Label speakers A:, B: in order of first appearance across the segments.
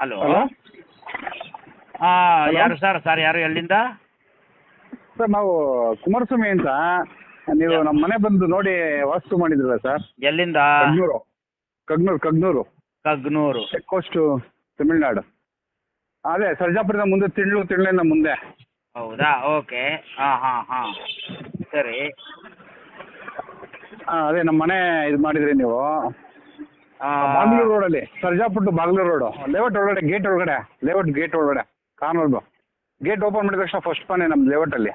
A: Hello? ಹಾ ಯಾರು sir? Sir ಯಾರು ಎಲ್ಲಿಂದ?
B: ಸರ್ ನಾವು ಕುಮಾರಸ್ವಾಮಿ ಅಂತ. ನೀವು ನಮ್ಮ ಮನೆ ಬಂದು ನೋಡಿ ವಾಸ್ತು ಮಾಡಿದ್ರಲ್ಲ ಸರ್?
A: ಎಲ್ಲಿಂದ?
B: ಕಗ್ನೂರು. ಕಗ್ನೂರು ಕಗ್ನೂರು.
A: ಕಗ್ನೂರು.
B: ಚೆಕ್ ಕೋಸ್ಟು ತಮಿಳ್ನಾಡು ಅದೇ ಸರ್ಜಾಪುರದ ಮುಂದೆ ತಿಂಡ್ಲು ತಿಂಡ್ಲಿಂದ ಮುಂದೆ.
A: ಹೌದಾ? ಓಕೆ. ಹಾ ಹಾ ಹಾ. ಸರಿ.
B: ಅದೇ ನಮ್ಮ ಮನೆ ಇದು ಮಾಡಿದ್ರಿ ನೀವು. ಬಾಗ್ಲೂರು ರೋಡಲ್ಲಿ. Sarjapur to Bagalur road. Layout ಒಳಗಡೆ ಗೇಟ್ ಒಳಗಡೆ ಲೇಔಟ್ ಗೇಟ್ ಒಳಗಡೆ ಕಾರ್ನರ್ದು ಗೇಟ್ ಓಪನ್ ಮಾಡಿದ ತಕ್ಷಣ ಫಸ್ಟ್ ಮನೆ ನಮ್ಮ ಲೇಔಟಲ್ಲಿ.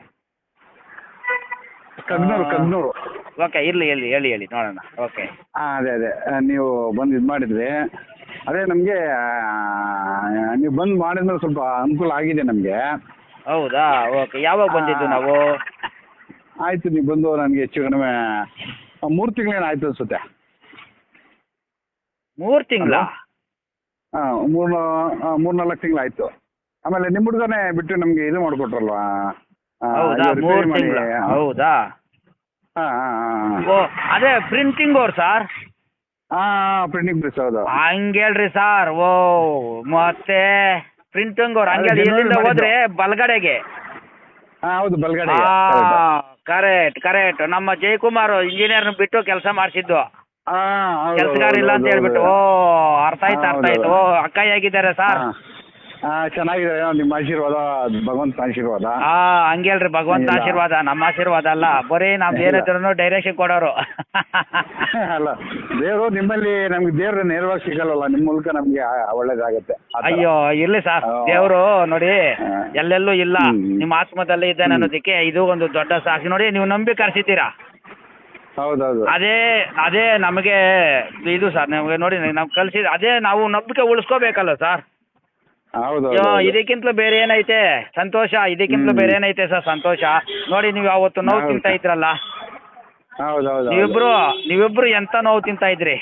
B: ಕಗ್ನೂರು ಕಗ್ನೂರು.
A: ಓಕೆ ಇರ್ಲಿ ಹೇಳಿ ಹೇಳಿ ಹೇಳಿ ನೋಡೋಣ. ಓಕೆ.
B: ಹಾಂ ಅದೇ ಅದೇ ನೀವು ಬಂದು ಇದು ಮಾಡಿದ್ರಿ. ಅದೇ ನಮಗೆ ನೀವು ಬಂದು ಮಾಡಿದ್ಮೇಲೆ ಸ್ವಲ್ಪ ಅನುಕೂಲ ಆಗಿದೆ ನಮಗೆ.
A: ಹೌದಾ? ಓಕೆ ಯಾವಾಗ ಬಂದಿದ್ದು ನಾವು?
B: ಆಯ್ತು ನೀವು ಬಂದು ನನಗೆ ಹೆಚ್ಚು ಕಡಿಮೆ ಮೂರು ತಿಂಗಳೇನು ಆಯ್ತು ಅನ್ಸುತ್ತೆ.
A: ಮೂರು ತಿಂಗಳ?
B: ಹಾ ಮೂರ್ ಮೂರು ನಾಲ್ಕು ಆಯ್ತು ಆಮೇಲೆ ನಿಮ್ ಹುಡುಗನೇ ಬಿಟ್ಟು ನಮ್ಗೆ ಇದು ಮಾಡ್ಕೊಟ್ರಲ್ವಾ?
A: ಹೌದಾ? ಮೂರ್ ತಿಂಗಳ? ಹೌದಾ? ಅದೇ ಪ್ರಿಂಟಿಂಗ್ ಅವ್ರು ಸರ್?
B: ಹಾ ಪ್ರಿಂಟಿಂಗ್ ಪ್ರೆಸ್ ಹೌದು.
A: ಹಂಗೇಳ್ರಿ ಸರ್. ಓ ಮತ್ತೆ ಪ್ರಿಂಟಿಂಗ್ ಅವ್ರು
B: ಹಂಗೇಳಿ
A: ಇಲ್ಲಿಂದ ಹೋದ್ರೆ? ಬಲ್ಗಡೆಗೆ.
B: ಹೌದು ಬಲ್ಗಡೆ
A: ಕರೆಕ್ಟ್ ಕರೆಕ್ಟ್. ನಮ್ಮ ಜಯಕುಮಾರ್ ಇಂಜಿನಿಯರ್ ಬಿಟ್ಟು ಕೆಲಸ ಮಾಡಿಸಿದ್ದು. ಕೆಲಸಗಾರ ಇಲ್ಲ ಅಂತ ಹೇಳ್ಬಿಟ್ಟು. ಓ ಅರ್ಥ ಆಯ್ತು ಅರ್ಥ ಆಯ್ತು. ಓ ಅಕ್ಕ ಹೇಗಿದ್ದಾರೆ ಸರ್.
B: ಹಾಂ ಹಾಂ ಚೆನ್ನಾಗಿದೆ ನಿಮ್ಮ ಆಶೀರ್ವಾದ ಭಗವಂತ ಆಶೀರ್ವಾದ.
A: ಆ ಹಂಗೇಳ್ರಿ ಭಗವಂತ ಆಶೀರ್ವಾದ ನಮ್ಮ ಆಶೀರ್ವಾದ ಅಲ್ಲ. ಬರೀ ನಾವ್. ಏನಿದ್ರು ಡೈರೆಕ್ಷನ್ ಕೊಡೋರು.
B: ಅಲ್ಲ ದೇವರು ನಿಮ್ಮಲ್ಲಿ ನಮ್ಗೆ ದೇವ್ರ ನೇರವಾಗಿ ಸಿಗಲ್ಲ ನಿಮ್ಮ ಮೂಲಕ ನಮ್ಗೆ ಒಳ್ಳೇದಾಗತ್ತೆ.
A: ಅಯ್ಯೋ ಇರ್ಲಿ ಸರ್. ದೇವ್ರು ನೋಡಿ ಎಲ್ಲೆಲ್ಲೂ ಇಲ್ಲ. ನಿಮ್ಮ ಆತ್ಮದಲ್ಲೇ ಇದ್ದಾನೆ
B: ಅನ್ನೋದಿಕ್ಕೆ
A: ಅನ್ನೋದಕ್ಕೆ ಇದು ಒಂದು ದೊಡ್ಡ ಸಾಕ್ಷಿ. ನೋಡಿ ನೀವು ನಂಬಿ ಕರ್ಸಿದ್ದೀರಾ?
B: ಹೌದೌದು.
A: ಅದೇ ಅದೇ ನಮಗೆ ಇದು ಸರ್ ನಮಗೆ ನೋಡಿ ನಾವು ಕಲ್ಸಿದ ಅದೇ ನಾವು ನಂಬಿಕೆ ಉಳಿಸ್ಕೋಬೇಕಲ್ಲ ಸರ್
B: ಹೌದು.
A: ಇದಕ್ಕಿಂತಲೂ ಬೇರೆ ಏನೈತೆ? ಸಂತೋಷ ಇದಕ್ಕಿಂತಲೂ. ಬೇರೆ ಏನೈತೆ ಸರ್ ಸಂತೋಷ? ನೋಡಿ ನೀವು ಅವತ್ತು ನೋವು. ತಿಂತಾ ಇದ್ರಲ್ಲ?
B: ಹೌದೌದು
A: ನೀವಿಬ್ರು ನೀವಿಬ್ರು ಎಂತ ನೋವು ತಿಂತಾ ಇದ್ರಿ?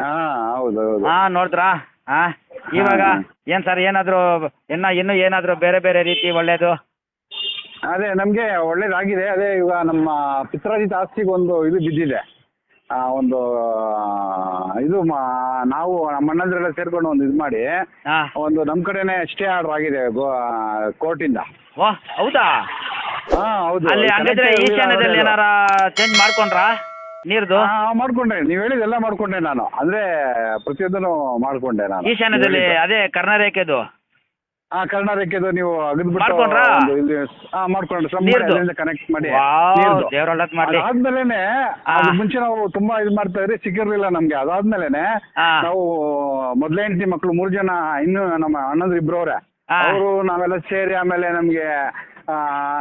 B: ಹಾ ಹೌದು
A: ಹಾ ನೋಡಿದ್ರಾ? ಹಾ ಇವಾಗ. ಏನ್ ಸರ್ ಏನಾದ್ರು ಇನ್ನ ಇನ್ನು ಏನಾದ್ರು ಬೇರೆ ಬೇರೆ ರೀತಿ ಒಳ್ಳೇದು?
B: ಅದೇ ನಮ್ಗೆ ಒಳ್ಳೇದಾಗಿದೆ. ಅದೇ ಇವಾಗ ನಮ್ಮ ಪಿತ್ರಾಜಿತ ಆಸ್ತಿಗೆ ಒಂದು ಇದು ಬಿದ್ದಿದೆ. ಆ, ಒಂದು ಇದು ಮಾ- ನಾವು ನಮ್ಮ ಅಣ್ಣಂದ್ರೆಲ್ಲ ಸೇರ್ಕೊಂಡು ಒಂದು ಇದು ಮಾಡಿ
A: ಹಾ
B: ಒಂದು ನಮ್ ಕಡೆನೆ ಸ್ಟೇ ಆರ್ಡರ್ ಆಗಿದೆ ಕೋರ್ಟಿಂದ.
A: ಇಂದ ಹೌದಾ?
B: ಹಾ ಹೌದು.
A: ಅಲ್ಲಿ ಹಂಗಿದ್ರೆ ಈಶಾನ್ಯದಲ್ಲಿ ಏನಾರ ಚೇಂಜ್ ಮಾಡ್ಕೊಂಡ್ರಾ ನೀರ್ದು?
B: ಹಾ, ಮಾಡ್ಕೊಂಡೆ. ನೀವು ಹೇಳಿದೆಲ್ಲ ಮಾಡ್ಕೊಂಡೆ ನಾನು. ಅಂದ್ರೆ ಪ್ರತಿಯೊಂದನ್ನು ಮಾಡ್ಕೊಂಡೆ ನಾನು.
A: ಈಶಾನ್ಯದಲ್ಲಿ
B: ಅದೇ
A: ಅದೇ ಕರ್ನಾಟಕದು
B: ಹಾ ರೇಖೆದು ನೀವು ಅಗದ್ಬಿಟ್ಟು
A: ಮಾಡ್ಕೊಂಡ್ರಾ?
B: ಒಂದು ಇಲ್ಲಿ ಹಾ ಮಾಡ್ಕೊಂಡ್ರೆ
A: ನೀರ್ದು?
B: ಕನೆಕ್ಟ್ ಮಾಡಿ
A: ವಾವ್
B: ನೀರ್ದು.
A: ಮಾಡ್ಲಿ
B: ಅದಾದ್ಮೇಲೆನೆ
A: ಹಾ.
B: ಅದು ಮುಂಚೆ ನಾವು ತುಂಬಾ ಇದು ಮಾಡ್ತಾ ಇದ್ರಿ ಸಿಕ್ಕಿರ್ಲಿಲ್ಲ ನಮ್ಗೆ ಅದಾದ್ಮೇಲೆನೆ. ನಾವು ಮೊದ್ಲೇ ಹೆಂಡತಿ ಮಕ್ಳು ಮೂರ್ ಜನ ಇನ್ನು ನಮ್ಮ ಅಣ್ಣಂದ್ರು ಇಬ್ರು ಅವ್ರೆ. ಅವರು ನಾವೆಲ್ಲ ಸೇರಿ ಆಮೇಲೆ ನಮ್ಗೆ ಆ,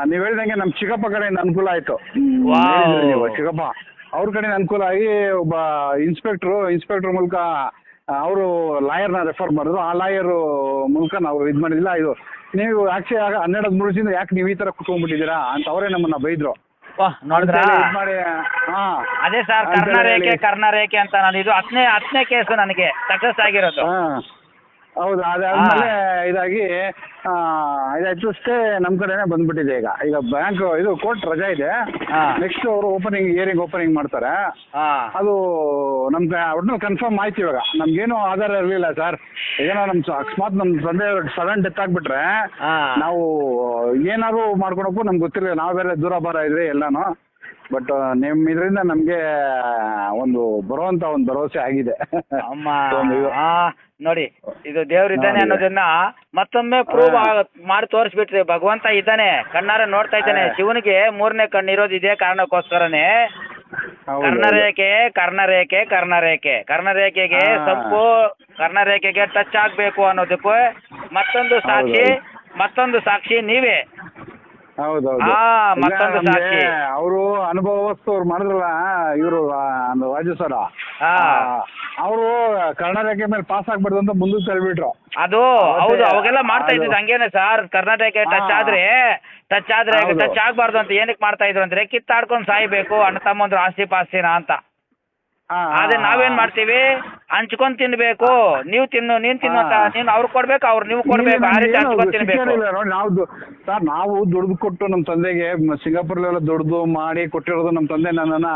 B: ನೀವ್ ಹೇಳ್ದಂಗೆ ನಮ್ ಚಿಕ್ಕಪ್ಪ ಕಡೆಯಿಂದ ಅನುಕೂಲ ಆಯ್ತು ಹ್ಮ್,
A: ವಾವ್.
B: ಹೇಳಿದ್ರಿ ನೀವು, ಚಿಕ್ಕಪ್ಪ ಅವ್ರ ಕಡೆಯಿಂದ ಅನುಕೂಲ ಆಗಿ ಒಬ್ಬ ಇನ್ಸ್ಪೆಕ್ಟ್ರು ಇನ್ಸ್ಪೆಕ್ಟರ್ ಮೂಲಕ ಅವರು ಲಾಯರ್ನ ರೆಫರ್ ಮಾಡಿದ್ರು. ಆ ಲಾಯರ್ ಮೂಲಕ ನಾವು ಇದು ಮಾಡಿದಿಲ್ಲ ಇದು ನೀವು ಆಕ್ಚುಲಿ ಆಗ ಹನ್ನೆರಡು ದಿನ ಯಾಕೆ ನೀವು ಈ ತರ ಕುತ್ಕೊಂಡ್ಬಿಟ್ಟಿದ್ದೀರಾ ಅಂತ ಅವರೇ ನಮ್ಮನ್ನ ಬೈದ್ರು.
A: ನೋಡಿದ್ರಾ?
B: ಇದ್ ಮಾಡಿ ಹಾ.
A: ಅದೇ ಸರ್
B: ಕರ್ಣ
A: ಕರ್ನಾರೇಖೆ
B: ಕರ್ಣ
A: ಕರ್ನಾರೇಖೆ ಅಂತ ನಾನು ಇದು ಹತ್ತನೇ ಹತ್ತನೇ ಕೇಸು ನನಗೆ ಸಕ್ಸಸ್ ಆಗಿರೋದು.
B: ಹಾ. ಹೌದು ಅದಾದ್ಮೇಲೆ ಇದಾಗಿ ಇದಾಯ್ತು ಅಷ್ಟೇ ನಮ್ಮ ಕಡೆನೇ ಬಂದ್ಬಿಟ್ಟಿದೆ ಈಗ. ಈಗ ಬ್ಯಾಂಕ್ ಇದು ಕೋರ್ಟ್ ರಜಾ ಇದೆ.
A: ಹಾ.
B: ನೆಕ್ಸ್ಟ್ ಅವರು ಓಪನಿಂಗ್ ಇಯರಿಂಗ್ ಓಪನಿಂಗ್ ಮಾಡ್ತಾರೆ.
A: ಹಾ.
B: ಅದು ನಮ್ಗೆ ಒಟ್ನಲ್ಲಿ ಕನ್ಫರ್ಮ್ ಆಯ್ತು ಇವಾಗ. ನಮ್ಗೇನು ಆಧಾರ ಇರಲಿಲ್ಲ ಸರ್. ಏನೋ ನಮ್ ಸ- ಅಕಸ್ಮಾತ್ ನಮ್ ತಂದೆ ಸಡನ್ ಡೆತ್ ಆಗ್ಬಿಟ್ರೆ
A: ಹಾ.
B: ನಾವು ಏನಾದ್ರು ಮಾಡ್ಕೊಳಕ್ಕೂ ನಮ್ಗೆ ಗೊತ್ತಿರಲಿಲ್ಲ. ನಾವು ಬೇರೆ ದೂರ ಬರ ಇದ್ರಿ ಎಲ್ಲಾನು ಬಟ್ ನಿಮ್ ಇದರಿಂದ ನಮ್ಗೆ ಒಂದು ಬರುವಂತ ಒಂದು ಭರವಸೆ ಆಗಿದೆ.
A: ಅಮ್ಮ. ಆ, ನೋಡಿ ಇದು ದೇವ್ರಿದ್ದಾನೆ. ಅನ್ನೋದನ್ನ ಮತ್ತೊಮ್ಮೆ ಪ್ರೂವ್ ಮಾಡಿ ತೋರಿಸ್ಬಿಟ್ರಿ ಭಗವಂತ ಇದ್ದಾನೆ ಕಣ್ಣಾರ ನೋಡ್ತಾ ಇದ್ದಾನೆ. ಶಿವನಿಗೆ ಮೂರನೇ ಕಣ್ಣು ಇರೋದು ಇದೇ ಕಾರಣಕ್ಕೋಸ್ಕರನೇ. ಕರ್ಣರೇಖೆ ಕರ್ಣರೇಖೆ ಕರ್ಣರೇಖೆ. ಕರ್ಣರೇಖೆಗೆ ಸಂಪು ಕರ್ಣರೇಖೆಗೆ ಟಚ್ ಆಗ್ಬೇಕು ಅನ್ನೋದಕ್ಕೂ ಮತ್ತೊಂದು ಸಾಕ್ಷಿ ಮತ್ತೊಂದು ಸಾಕ್ಷಿ ನೀವೇ.
B: ಹೌದೌದು
A: ಆ, ಮತ್ತೊಂದು ಸಾಕ್ಷಿ.
B: ಅವರು ಅನುಭವಸ್ತು ಅವ್ರು ಮಾಡಿದ್ರಲ್ಲ ಇವರು ರಾಜು ಸರ್
A: ಹಾ.
B: ಅವರು ಕರ್ನಾಟಕ ಮೇಲೆ ಪಾಸ್ ಆಗ್ಬಾರ್ದು ಅಂತ ಮುಂದೆ ತಳ್ಬಿಟ್ರು
A: ಅದು ಹೌದು ಅವಾಗೆಲ್ಲ ಮಾಡ್ತಾ
B: ಅದು-
A: ಇದ್ದಿದ್ದು ಹಂಗೇನೆ ಸರ್ ಕರ್ನಾಟಕ ಟಚ್
B: ಹಾ.
A: ಆದ್ರೆ ಟಚ್ ಆದ್ರೆ
B: ಹೌದು.
A: ಟಚ್ ಆಗ್ಬಾರ್ದು ಅಂತ ಏನಕ್ಕೆ ಮಾಡ್ತಾ ಇದ್ರು ಅಂದ್ರೆ ಕಿತ್ತಾಡ್ಕೊಂಡು ಸಾಯ್ಬೇಕು ಅಣ್ಣ ತಮ್ಮಂದ್ರು ಆಸ್ತಿ ಪಾಸ್ತಿನ ಅಂತ ಆದ್ರೆ ನಾವೇನ್. ಮಾಡ್ತೀವಿ? ಹಂಚ್ಕೊಂಡ್ ತಿನ್ಬೇಕು. ನೀವು ತಿನ್ನು ನೀನ್ ತಿನ್ನು ಅಂತ. ನೀನ್ ಅವ್ರು ಕೊಡ್ಬೇಕು ಅವ್ರು ನೀವು ಕೊಡ್ಬೇಕು. ಆ ರೀತಿ ಹಂಚ್ಕೊಂಡ್ ತಿನ್ಬೇಕು.
B: ನಾವು ಸರ್ ನಾವು ದುಡ್ದು ಕೊಟ್ಟು ನಮ್ಮ ತಂದೆಗೆ ಸಿಂಗಾಪುರಲ್ಲೆಲ್ಲ ದುಡ್ದು ಮಾಡಿ ಕೊಟ್ಟಿರೋದು ನಮ್ಮ ತಂದೆ ನನ್ನ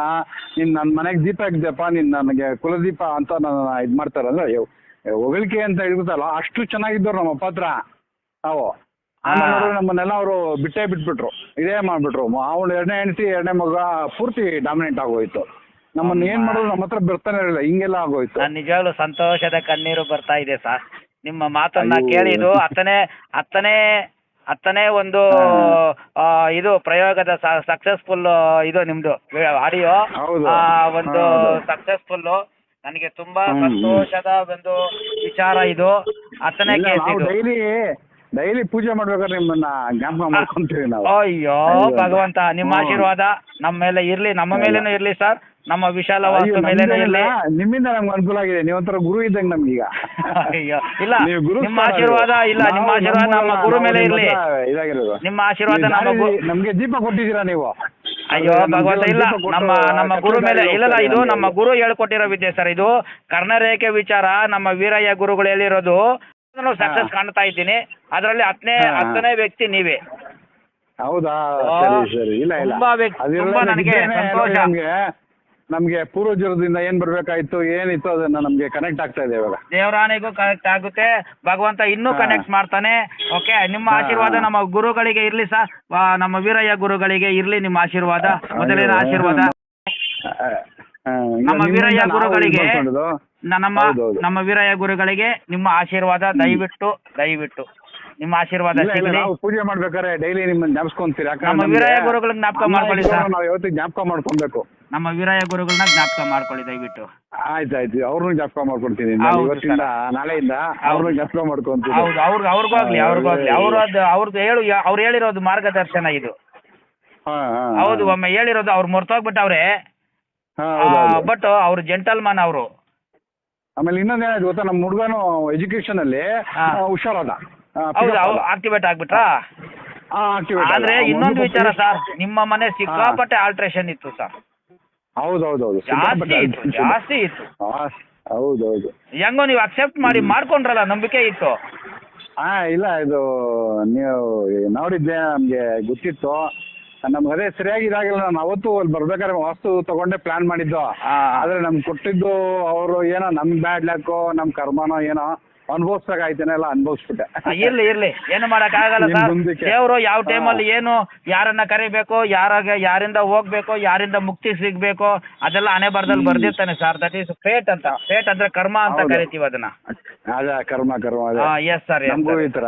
B: ನಿನ್ ನನ್ನ ಮನೆಗೆ ದೀಪ ಹಾಕ್ದೆಪ್ಪ ನಿನ್ ನನಗೆ ಕುಲದೀಪ ಅಂತ ನನ್ನ ಇದ್ ಮಾಡ್ತಾರಲ್ಲ ಹೊಗಳಿಕೆ ಅಂತ ಹೇಳ್ಬಿಟ್ಟಲ್ಲ ಅಷ್ಟು ಚೆನ್ನಾಗಿದ್ದವ್ರು ನಮ್ಮ ಪಾತ್ರ ಹತ್ರ ನಾವು. ನಮ್ಮನ್ನೆಲ್ಲ ಅವರು ಬಿಟ್ಟೇ ಬಿಟ್ಬಿಟ್ರು. ಇದೇ ಮಾಡ್ಬಿಟ್ರು. ಅವಳು ಎರಡನೇ ಹೆಂಡತಿ ಎರಡನೇ ಮಗ ಪೂರ್ತಿ ಡಾಮಿನೇಟ್ ಆಗೋಯ್ತು. ನಮ್ಮನ್ನ ಏನ್ ಮಾಡೋದು ನಮ್ಮ ಹತ್ರ ಬರ್ತಾನೆ ಇರಲಿಲ್ಲ. ಹಿಂಗೆಲ್ಲ ಆಗೋಯ್ತು.
A: ನಾನ್ ನಿಜವಾಗ್ಲೂ ಸಂತೋಷದ ಕಣ್ಣೀರು ಬರ್ತಾ ಇದೆ ಸರ್ ನಿಮ್ಮ ಮಾತನ್ನ
B: ಕೇಳಿದು
A: ಕೇಳಿ ಇದು ಹತ್ತನೇ ಹತ್ತನೇ ಹತ್ತನೇ ಒಂದು ಆ, ಇದು ಪ್ರಯೋಗದ ಸಕ್ಸಸ್ಫುಲ್ ಇದು ನಿಮ್ದು ಆಡಿಯೋ.
B: ಹೌದು.
A: ಒಂದು
B: ಹೌದು.
A: ಸಕ್ಸಸ್ಫುಲ್ ನನಗೆ ತುಂಬಾ
B: ಹ್ಮ್.
A: ಸಂತೋಷದ ಒಂದು ವಿಚಾರ ಇದು. ಹತ್ತನೇ ಕೇಸ್ ಇದು.
B: ಡೈಲಿ ಡೈಲಿ ಪೂಜೆ ಮಾಡ್ಬೇಕಾದ್ರೆ ನಿಮ್ಮನ್ನ ಜ್ಞಾಪಕ ಮಾಡ್ಕೊಂತೀವಿ ನಾವು.
A: ಅಯ್ಯೋ. ಭಗವಂತ ನಿಮ್ಮ ಆಶೀರ್ವಾದ ನಮ್ಮ ಮೇಲೆ ಇರ್ಲಿ ನಮ್ಮ ಮೇಲೇನು ಇರ್ಲಿ ಸರ್. ನಮ್ಮ ವಿಶಾಲ ವಾಸ್ತು
B: ನಿಮ್ಮಿಂದ ನಮ್ಗೆ ಅನುಕೂಲ ಆಗಿದೆ. ನೀವೊಂಥರ ಗುರು ಇದ್ದಂಗೆ ನಮ್ಗೀಗ
A: ಅಯ್ಯೋ ಇಲ್ಲ.
B: ನೀವು ಗುರು
A: ನಿಮ್ಮ ಆಶೀರ್ವಾದ ಇಲ್ಲ ನಿಮ್ಮ
B: ನಾವು
A: ಆಶೀರ್ವಾದ ನಮ್ಮ ಗುರು ಮೇಲೆ ಇರ್ಲಿ.
B: ಇದಾಗಿರೋದು.
A: ನಿಮ್ಮ ಆಶೀರ್ವಾದ
B: ನೀವು
A: ನಮ್ಮ
B: ನಮ್ಗೆ ದೀಪ ಕೊಟ್ಟಿದ್ದೀರಾ ನೀವು?
A: ಅಯ್ಯೋ ಭಗವಂತ ಇಲ್ಲ. ನಮ್ಮ ನಮ್ಮ ಗುರು ಮೇಲೆ
B: ಇಲ್ಲ
A: ಇದು ನಮ್ಮ ಗುರು ಹೇಳ್ಕೊಟ್ಟಿರೋ ವಿದ್ಯೆ ಸರ್ ಇದು ಕರ್ಣರೇಖೆ ವಿಚಾರ. ನಮ್ಮ ವೀರಯ್ಯ ಗುರುಗಳು ಹೇಳಿರೋದು. ಸಕ್ಸಸ್ ಕಾಣ್ತಾ ಇದ್ದೀನಿ. ಅದರಲ್ಲಿ ಹತ್ತನೇ. ಹತ್ತನೇ ವ್ಯಕ್ತಿ ನೀವೇ.
B: ಹೌದಾ? ಸರಿ ಸರಿ. ಇಲ್ಲ ಇಲ್ಲ.
A: ತುಂಬಾ ವ್ಯಕ್ತಿ- ತುಂಬಾ ನನಗೆ ಸಂತೋಷ.
B: ನಮ್ಗೆ ಪೂರ್ವಜರದಿಂದ ಏನ್ ಬರ್ಬೇಕಾಯ್ತು ಏನಿತ್ತು ಅದನ್ನ ನಮ್ಗೆ ಕನೆಕ್ಟ್ ಆಗ್ತಾ ಇದೆ ಇವಾಗ.
A: ದೇವರಾಣಿಗೂ ಕನೆಕ್ಟ್ ಆಗುತ್ತೆ. ಭಗವಂತ ಇನ್ನೂ ಕನೆಕ್ಟ್ ಮಾಡ್ತಾನೆ. ಓಕೆ ನಿಮ್ಮ ಆಶೀರ್ವಾದ ನಮ್ಮ ಗುರುಗಳಿಗೆ ಇರ್ಲಿ ಸರ್ ನಮ್ಮ ವೀರಯ್ಯ ಗುರುಗಳಿಗೆ ಇರ್ಲಿ ನಿಮ್ಮ ಆಶೀರ್ವಾದ ಮೊದಲಿನ ಆಶೀರ್ವಾದ. ನಮ್ಮ ವೀರಯ್ಯ ಗುರುಗಳಿಗೆ ನಮ್ಮ. ನಮ್ಮ ವೀರಯ್ಯ ಗುರುಗಳಿಗೆ ನಿಮ್ಮ ಆಶೀರ್ವಾದ ದಯವಿಟ್ಟು ದಯವಿಟ್ಟು. ನಿಮ್ಮ ಆಶೀರ್ವಾದ ಸಿಗಲಿ.
B: ನಾವು ಪೂಜೆ ಮಾಡ್ಬೇಕಾದ್ರೆ ಡೈಲಿ ನಿಮ್ಮನ್ನ ಜ್ಞಾಪಿಸ್ಕೊಂತೀರಿ?
A: ನಮ್ಮ ವೀರಯ್ಯ ಗುರುಗಳನ್ನ ಜ್ಞಾಪಕ ಮಾಡ್ಕೊಳ್ಳಿ ಸರ್.
B: ನಾವು ಯಾವತ್ತಿಗೆ ಜ್ಞಾಪಕ ಮಾಡ್ಕೊಬೇಕು.
A: ನಮ್ಮ ವೀರಯ್ಯ ಗುರುಗಳನ್ನ ಜ್ಞಾಪಕ ಮಾಡ್ಕೊಳ್ಳಿ ದಯವಿಟ್ಟು.
B: ಆಯ್ತು ಆಯ್ತು ಅವ್ರನ್ನೂ ಜ್ಞಾಪಕ ಮಾಡ್ಕೊಳ್ತೀನಿ
A: ಹೌದು,
B: ಇವತ್ತಿಂದ. ನಾಳೆಯಿಂದ ಅವ್ರನ್ನೂ ಜ್ಞಾಪಕ ಮಾಡ್ಕೊಂತೀನಿ.
A: ಹೌದು ಅವ್ರಿಗೆ ಆಗ್ಲಿ ಅವ್ರಿಗೋಗ್ಲಿ ಅವ್ರದ್ದು ಅವ್ರದ್ದು ಹೇಳು. ಅವ್ರು ಹೇಳಿರೋದು ಮಾರ್ಗದರ್ಶನ ಇದು. ಹೌದು. ಒಮ್ಮೆ ಹೇಳಿರೋದು ಅವ್ರು ಮರ್ತೋಗ್ಬಿಟ್ಟವ್ರೆ
B: ಅವ್ರೆ.
A: ಬಟ್ ಅವ್ರು ಜೆಂಟಲ್ಮನ್ ಅವರು.
B: ಆಮೇಲೆ ಇನ್ನೊಂದ್ ಏನಾಯ್ತು ಗೊತ್ತಾ? ನಮ್ಮ ಹುಡುಗನು ಎಜುಕೇಶನ್ ಅಲ್ಲಿ ಹುಷಾರಾದ
A: ಹೌದು ಅವ್ರು. ಆಕ್ಟಿವೇಟ್ ಆಗ್ಬಿಟ್ರಾ? ಆದ್ರೆ ಇನ್ನೊಂದು ವಿಚಾರ ಸರ್ ನಿಮ್ಮ ಮನೆ ಸಿಕ್ಕಾಪಟ್ಟೆ ಆಲ್ಟ್ರೇಷನ್ ಇತ್ತು ಸರ್.
B: ಹೌದು ಹೌದು ಹೌದು
A: ಜಾಸ್ತಿ ಇತ್ತು. ಜಾಸ್ತಿ ಇತ್ತು.
B: ಆ, ಹೌದು ಹೌದು
A: ಹೆಂಗೋ ನೀವು ಅಕ್ಸೆಪ್ಟ್ ಮಾಡಿ ಮಾಡ್ಕೊಂಡ್ರಲ್ಲ ನಂಬಿಕೆ ಇತ್ತು.
B: ಹಾ ಇಲ್ಲ ಇದು ನೀವು ನೋಡಿದ್ದೆ ನಮ್ಗೆ ಗೊತ್ತಿತ್ತು. ನಮ್ಗೆ ಅದೇ ಸರಿಯಾಗಿ ಇದಾಗಿಲ್ಲ ನಾನು ಅವತ್ತು ಅಲ್ಲಿ ಬರ್ಬೇಕಾದ್ರೆ ವಾಸ್ತು ತಗೊಂಡೆ ಪ್ಲಾನ್ ಮಾಡಿದ್ದು.
A: ಆ.
B: ಆದ್ರೆ ನಮ್ಗೆ ಕೊಟ್ಟಿದ್ದು ಅವರು ಏನೋ ನಮ್ ಬ್ಯಾಡ್ ಲಕ್ಕೋ ನಮ್ ಕರ್ಮನೋ ಏನೋ. ಅನುಭವಿಸ್ಬೇಕಾಯ್ತೇನೆ ಎಲ್ಲ ಅನುಭವಿಸ್ಬಿಟ್ಟೆ
A: ಇರ್ಲಿ ಇರ್ಲಿ ಏನು ಮಾಡಕ್ ಆಗಲ್ಲ ಸರ್
B: ಮುಂದಕ್ಕೆ.
A: ದೇವರು ಯಾವ. ಟೈಮಲ್ಲಿ ಏನು ಯಾರನ್ನ ಕರಿಬೇಕು ಯಾರಾಗ ಯಾರಿಂದ ಹೋಗ್ಬೇಕು ಯಾರಿಂದ ಮುಕ್ತಿ ಸಿಗ್ಬೇಕು ಅದೆಲ್ಲ ಹಣೆ ಬರದಲ್ಲಿ. ಬರ್ದಿರ್ತಾನೆ ಸರ್ ದಟ್ ಈಸ್ ಫೇಟ್ ಅಂತ ಫೇಟ್ ಅಂದ್ರೆ ಕರ್ಮ ಅಂತ
B: ಹೌದು.
A: ಕರಿತೀವಿ ಅದನ್ನ
B: ಅದೇ ಕರ್ಮ ಕರ್ಮ ಅದೇ.
A: ಎಸ್ ಸರ್
B: ನಮಗೂ ಈ ತರ.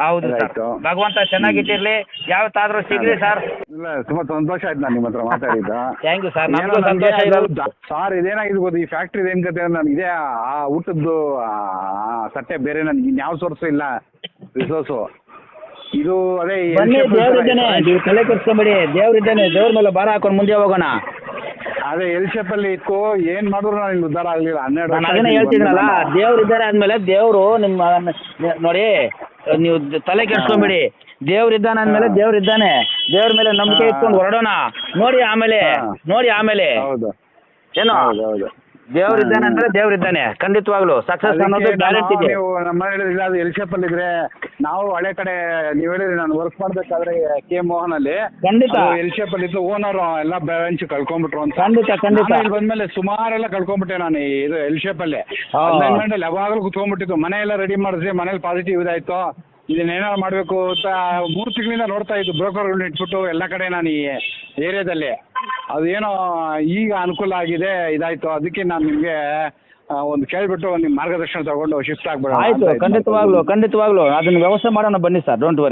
A: ಹೌದು ಸರ್
B: ಆಯ್ತು.
A: ಭಗವಂತ ಚೆನ್ನಾಗಿಟ್ಟಿರ್ಲಿ ಯಾವತ್ತಾದ್ರೂ ಸಿಗ್ಲಿ ಸರ್
B: ಇಲ್ಲ ತುಂಬಾ ಸಂತೋಷ ಆಯ್ತು ನಾನು ನಿಮ್ಮ ಹತ್ರ ಮಾತಾಡಿದ್ದು
A: ನಮಗೂ
B: ನನ್ಗೆ
A: ಸಂತೋಷ ಇರೋದು.
B: ಸಾರ್ ಇದೇನಾಗಿದೆ ಗೊತ್ತಾ? ಈ ಫ್ಯಾಕ್ಟ್ರಿ ಏನ್ ಕತೆ ನನ್ಗೆ ಇದೇ ಆ ಊಟದ್ದು ಸಟ್ಟೆ ಬೇರೆ ನನ್ಗೆ ಇನ್ಯಾವ ಸೋರ್ಸು ಇಲ್ಲ. ರಿಸೋರ್ಸು ಇದು ಅದೇ ಈ
A: ಬನ್ನಿ ದೇವ್ರಿದ್ದಾನೆ ನೀವು ತಲೆ ಕೆಡ್ಸ್ಕೊಂಬೇಡಿ. ದೇವ್ರಿದ್ದಾನೆ ದೇವ್ರ ಮೇಲೆ ಬಾರ ಹಾಕೊಂಡು ಮುಂದೆ ಹೋಗೋಣ.
B: ಅದೇ ಎಲ್ ಶೇಪ್ ಅಲ್ಲಿ ಇತ್ತು ಏನ್ ಮಾಡಿದ್ರು ನಾನು ಉದ್ಧಾರ ಆಗ್ಲಿಲ್ಲ. ಹನ್ನೆರಡು
A: ನಾನು ಅದನ್ನ
B: ಹೇಳ್ತಿದ್ನಲ್ಲ
A: ದೇವ್ರು ಇದ್ದಾರೆ ಅಂದ್ಮೇಲೆ ದೇವ್ರು ನಿಮ್ಮ ನೋಡಿ ನೀವು ತಲೆ ಕೆಡ್ಸ್ಕೊಂಬಿಡಿ. ದೇವ್ರ ಇದ್ದಾನೆ ಅಂದ್ಮೇಲೆ ದೇವ್ರ ಇದ್ದಾನೆ. ದೇವ್ರ ಮೇಲೆ ನಂಬಿಕೆ. ಇಟ್ಕೊಂಡು ಹೊರಡೋಣ. ನೋಡಿ ಆಮೇಲೆ ನೋಡಿ ಆಮೇಲೆ.
B: ಹೌದು.
A: ಏನು?
B: ಹೌದು ಹೌದು.
A: ದೇವ್ರು ಇದ್ದಾನೆ ಅಂದ್ರೆ ದೇವ್ರಿದ್ದಾನೆ. ಖಂಡಿತವಾಗ್ಲು. ಸಕ್ಸಸ್ ಅನ್ನೋದು ಗ್ಯಾರಂಟಿ ಇದೆ.
B: ನೀವು ನಮ್ಮ ಹೇಳಿದ್ರೆ ಅದು ಎಲ್ ಶೇಪ್ ಅಲ್ಲಿ ಇದ್ರೆ ನಾವು ಹಳೆ ಕಡೆ ನೀವು ಹೇಳಿದ್ರೆ ನಾನು ವರ್ಕ್ ಮಾಡ್ಬೇಕಾದ್ರೆ ಕೆ ಮೋಹನ್ ಅಲ್ಲಿ
A: ಖಂಡಿತ.
B: ಎಲ್ ಶೇಪ್ ಅಲ್ಲಿ ಇತ್ತು ಓನರ್ ಎಲ್ಲ ಬೆಂಚ್ ಕಳ್ಕೊಂಡ್ಬಿಟ್ರು ಅಂತ.
A: ಖಂಡಿತ ಖಂಡಿತ.
B: ಇಲ್ಲಿ ಬಂದ್ಮೇಲೆ ಸುಮಾರೆಲ್ಲ ಕಳ್ಕೊಂಡ್ಬಿಟ್ಟೆ ನಾನು ಈ ಇದು ಎಲ್ ಶೇಪ್ ಅಲ್ಲಿ ಅಲೈನ್ಮೆಂಟ್ ಅಲ್ಲಿ ಯಾವಾಗಲೂ ಕುತ್ಕೊಂಡ್ಬಿಟ್ಟಿತ್ತು ಮನೆ ಎಲ್ಲ ರೆಡಿ ಮಾಡಿದ್ರಿ ಮನೇಲಿ ಪಾಸಿಟಿವ್ ಇದಾಯ್ತು. ಇದನ್ನೇನಾರು ಮಾಡಬೇಕು ಅಂತ ಮೂರು ತಿಂಗಳಿಂದ ನೋಡ್ತಾ ಇದ್ದು ಬ್ರೋಕರ್ಗಳನ್ನ ಇಟ್ಬಿಟ್ಟು ಎಲ್ಲ ಕಡೆ ನಾನು ಈ ಏರಿಯಾದಲ್ಲಿ ಅದೇನೋ ಈಗ ಅನುಕೂಲ ಆಗಿದೆ ಇದಾಯ್ತು. ಅದಕ್ಕೆ ನಾನು ನಿಮಗೆ ಒಂದು ಕೇಳ್ಬಿಟ್ಟು ನಿಮ್ಮ ಮಾರ್ಗದರ್ಶನ ತಗೊಂಡು ಶಿಫ್ಟ್ ಆಗ್ಬಿಡೋಣ
A: ಆಯ್ತು ಖಂಡಿತವಾಗ್ಲು ಖಂಡಿತವಾಗ್ಲು. ಅದನ್ನ ವ್ಯವಸ್ಥೆ ಮಾಡೋಣ ಬನ್ನಿ ಸರ್. Don't worry